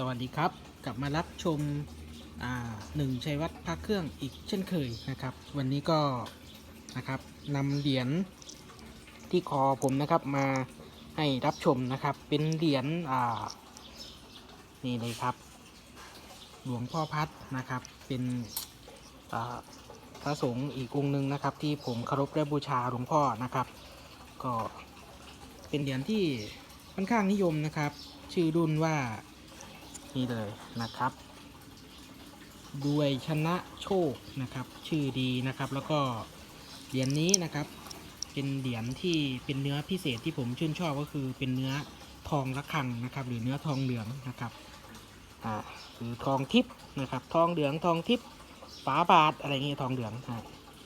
สวัสดีครับ กลับมารับชมหนึ่งชัยวัฒน์พระเครื่องอีกเช่นเคยนะครับ วันนี้ก็นะครับนำเหรียญที่คอผมนะครับมาให้รับชมนะครับ เป็นเหรียญนี่เลยครับ หลวงพ่อพัดนะครับ เป็นพระสงฆ์อีกองค์หนึ่งนะครับ ที่ผมเคารพและบูชาหลวงพ่อนะครับ ก็เป็นเหรียญที่ค่อนข้างนิยมนะครับ ชื่อรุ่นว่า นี่เลยนะครับ ด้วยชนะโชคนะครับ ชื่อดีนะครับแล้วก็เหรียญนี้นะครับ เป็นเหรียญที่เป็นเนื้อพิเศษที่ผมชื่นชอบก็คือเป็นเนื้อทองระฆังนะครับ หรือเนื้อทองเหลืองนะครับอ่าหรือทองทิพย์นะครับ ทองเหลืองทองทิพย์ฝาบาทอะไรเงี้ยทองเหลืองอ่า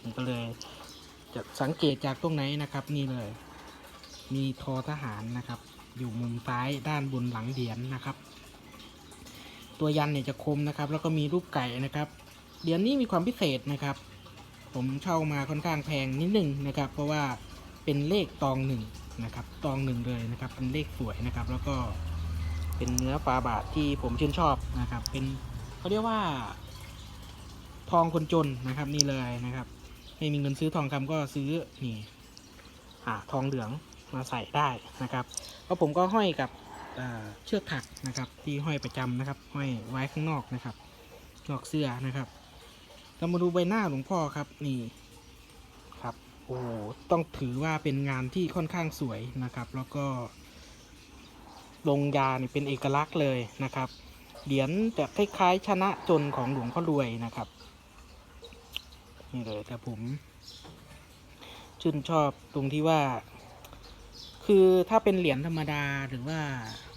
นี่ก็เลยจะสังเกตจากตรงไหนนะครับนี่เลย มีทอทหารนะครับ อยู่มุมซ้ายด้านบนหลังเหรียญนะครับ ตัวยันเนี่ยจะคมนะครับ แล้วก็มีรูปไก่นะครับเหรียญนี้มีความพิเศษนะครับ ผมเช่ามาค่อนข้างแพงนิดหนึ่งนะครับ เพราะว่าเป็นเลขตองหนึ่งนะครับ ตองหนึ่งเลยนะครับ เป็นเลขสวยนะครับ แล้วก็เป็นเนื้อปลาบาทที่ผมชื่นชอบนะครับ เป็นเขาเรียกว่า ทองคนจนนะครับนี่เลยนะครับไม่มีเงินซื้อทองคำก็ซื้อนี่อ่าทองเหลืองมาใส่ได้นะครับเพราะผมก็ห้อยกับ เชือกถักนะครับ ที่ห้อยประจำนะครับ ห้อยไว้ข้างนอกนะครับนอกเสื้อนะครับ เรามาดูใบหน้าหลวงพ่อครับนี่ครับโอ้ต้องถือว่าเป็นงานที่ค่อนข้างสวยนะครับ แล้วก็ลงยานี่เป็นเอกลักษณ์เลยนะครับเหรียญจะคล้ายๆ ชนะจนของหลวงพ่อรวยนะครับนี่เลยแต่ผมชื่นชอบตรงที่ว่า คือถ้าเป็นเหรียญธรรมดาหรือว่า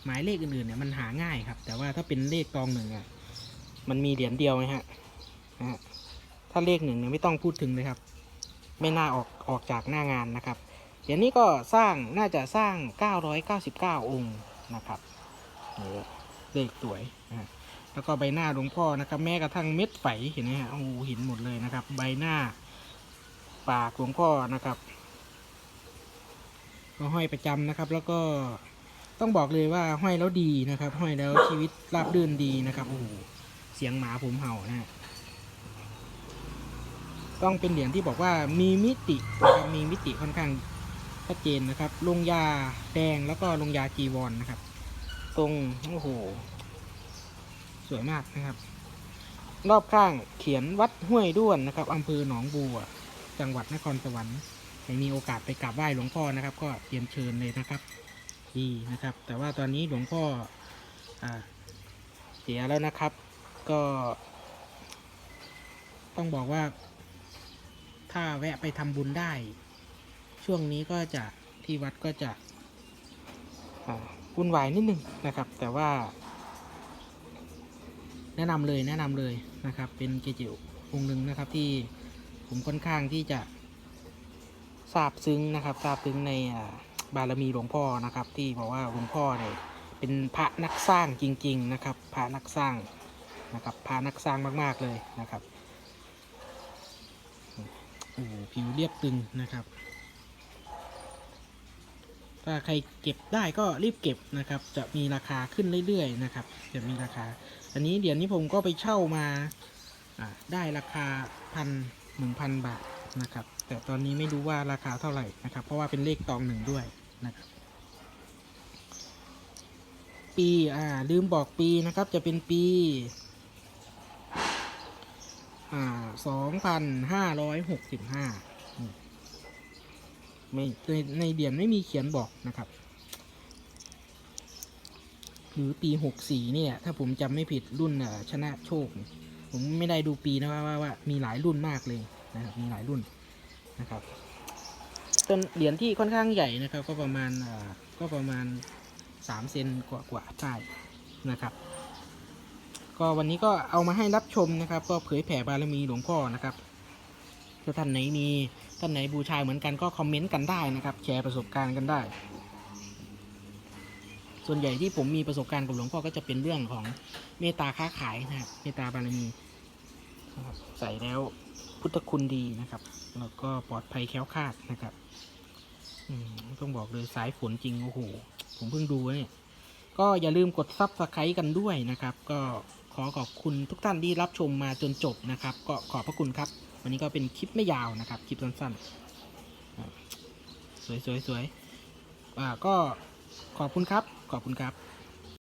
หมายเลขอื่นๆเนี่ยมันหาง่ายครับ แต่ว่าถ้าเป็นเลขตองหนึ่งอะมันมีเหรียญเดียวไงฮะนะฮะถ้าเลขหนึ่งเนี่ยไม่ต้องพูดถึงเลยครับ ไม่น่าออกออกจากหน้างานนะครับเหรียญนี้ก็สร้างน่าจะสร้าง 999 องค์นะครับเลขสวยนะแล้วก็ใบหน้าหลวงพ่อนะครับ แม้กระทั่งเม็ดไฝเห็นไหมฮะโอ้หเห็นหมดเลยนะครับ ใบหน้าปากหลวงพ่อนะครับ ก็ห้อยประจำนะครับ แล้วก็ต้องบอกเลยว่าห้อยแล้วดีนะครับ ห้อยแล้วชีวิตราบรื่นดีนะครับโอ้โหเสียงหมาผมเห่านะฮะต้องเป็นเหรียญที่บอกว่ามีมิตินะครับมีมิติค่อนข้างชัดเจนนะครับ ลงยาแดงแล้วก็ลงยาจีวรนนะครับ ตรงโอ้โห สวยมากนะครับ รอบข้างเขียนวัดห้วยด้วนนะครับอำเภอหนองบัว จังหวัดนครสวรรค์ ใครมีโอกาสไปกราบไหว้หลวงพ่อนะครับ ก็เตรียมเชิญเลยนะครับดีนะครับ แต่ว่าตอนนี้หลวงพ่ออเสียแล้วนะครับ ก็ ต้องบอกว่า ถ้าแวะไปทำบุญได้ ช่วงนี้ก็จะที่วัดก็จะวุ่นวายนิดนึงนะครับ แต่ว่า แนะนำเลยแนะนำเลยนะครับ เป็นเกจิองค์หนึ่งนะครับที่ผมค่อนข้างที่จะ ทราบซึ้งนะครับทราบซึ้งในบารมีหลวงพ่อนะครับ ที่บอกว่าหลวงพ่อเนี่ยเป็นพระนักสร้างจริง ๆนะครับ พระนักสร้างนะครับพระนักสร้างมากๆเลยนะครับโอ้ผิวเรียบตึงนะครับ ถ้าใครเก็บได้ก็รีบเก็บนะครับ จะมีราคาขึ้นเรื่อยๆนะครับ จะมีราคา อันนี้เดี๋ยวนี้ผมก็ไปเช่ามาอ่าได้ราคาพันหนึ่งพันบาทนะครับ แต่ตอนนี้ไม่รู้ว่าราคาเท่าไหร่นะครับ เพราะว่าเป็นเลขตองหนึ่งด้วยนะครับปีอ่าลืมบอกปีนะครับจะเป็นปีอ่าสองพันห้าร้อยหกสิบห้าไม่ในในเดียนไม่มีเขียนบอกนะครับ หรือปีหกสี่เนี่ย ถ้าผมจำไม่ผิดรุ่นชนะโชค ผมไม่ได้ดูปีนะว่าว่าว่ามีหลายรุ่นมากเลยนะครับมีหลายรุ่น นะครับต้นเหรียญที่ค่อนข้างใหญ่นะครับ ก็ประมาณก็ประมาณสามเซนกว่ากว่าๆใช่นะครับ ก็วันนี้ก็เอามาให้รับชมนะครับ ก็เผยแผ่บารมีหลวงพ่อนะครับถ้าท่านไหนมีท่านไหนบูชาเหมือนกันก็คอมเมนต์กันได้นะครับ แชร์ประสบการณ์กันได้ ส่วนใหญ่ที่ผมมีประสบการณ์กับหลวงพ่อก็จะเป็นเรื่องของเมตตาค้าขายนะครับเมตตาบารมีใส่แล้ว พุทธคุณดีนะครับแล้วก็ปลอดภัยแคล้วคลาดนะครับอืมต้องบอกเลยสายฝนจริงโอ้โหผมเพิ่งดูเนี่ยก็อย่าลืมกดซับสไครต์กันด้วยนะครับ ก็ขอขอบคุณทุกท่านที่รับชมมาจนจบนะครับ ก็ขอบพระคุณครับ วันนี้ก็เป็นคลิปไม่ยาวนะครับ คลิปสั้นๆ สวยสวยสวยอ่าก็ขอบคุณครับ ขอบคุณครับ